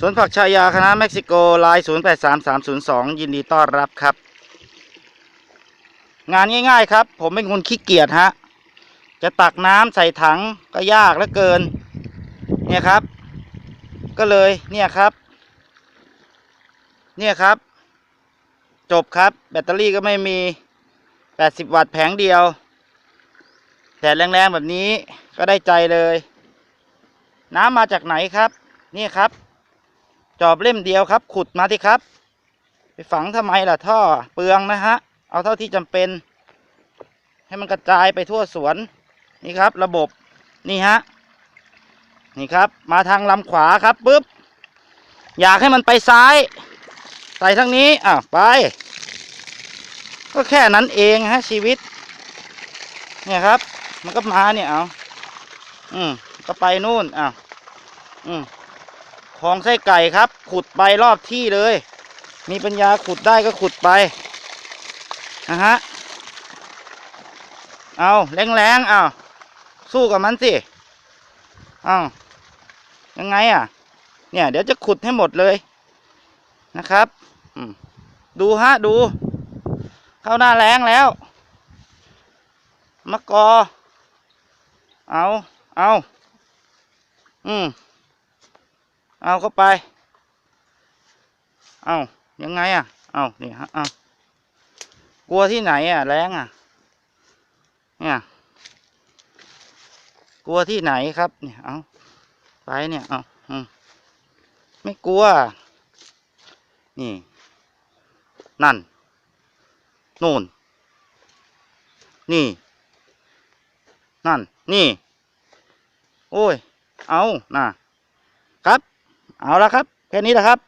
สวนผักชายาคณะเม็กซิโกลาย083302 ยินดีต้อนรับครับ งานง่ายๆครับ ผมเป็นคนขี้เกียจฮะ จะตักน้ำใส่ถังก็ยากเหลือเกิน เนี่ยครับ ก็เลยเนี่ยครับ เนี่ยครับ จบครับ แบตเตอรี่ก็ไม่มี 80 วัตต์แผงเดียวแดดแรงๆแบบนี้ก็ได้ใจเลย น้ำมาจากไหนครับ นี่ครับ จอบเล่มเดียวครับ ขุดมาที่ครับ ไปฝังทำไมล่ะท่อเปลืองนะฮะ เอาเท่าที่จำเป็น ให้มันกระจายไปทั่วสวนนี่ครับ ระบบนี่ฮะนี่ครับ มาทางลำขวาครับปุ๊บอยากให้มันไปซ้ายใส่ทางนี้อะไป ก็แค่นั้นเองฮะชีวิต เนี่ยครับ มันก็มาเนี่ยเอาอืมก็ไปนู่นอะอืม คลองไส้ไก่ครับ ขุดไปรอบที่เลย มีปัญญาขุดได้ก็ขุดไปนะฮะเอาแรงๆเอาสู้กับมันสิเอายังไงอะ เนี่ย เดี๋ยวจะขุดให้หมดเลยนะครับดูฮะดู เข้าหน้าแรงแล้วมะกอ เอาเอาอืม เอาเข้าไป เอายังไงอะ เอานี่ฮะเอากลัวที่ไหนอะ แรงอะ เนี่ย กลัวที่ไหนครับ เนี่ย เอาไปเนี่ย เอาอืมไม่กลัว นี่ นั่นนู่น นี่ นั่น นี่ โอ้ย เอาน่ะครับ เอาละครับ แค่นี้แหละครับ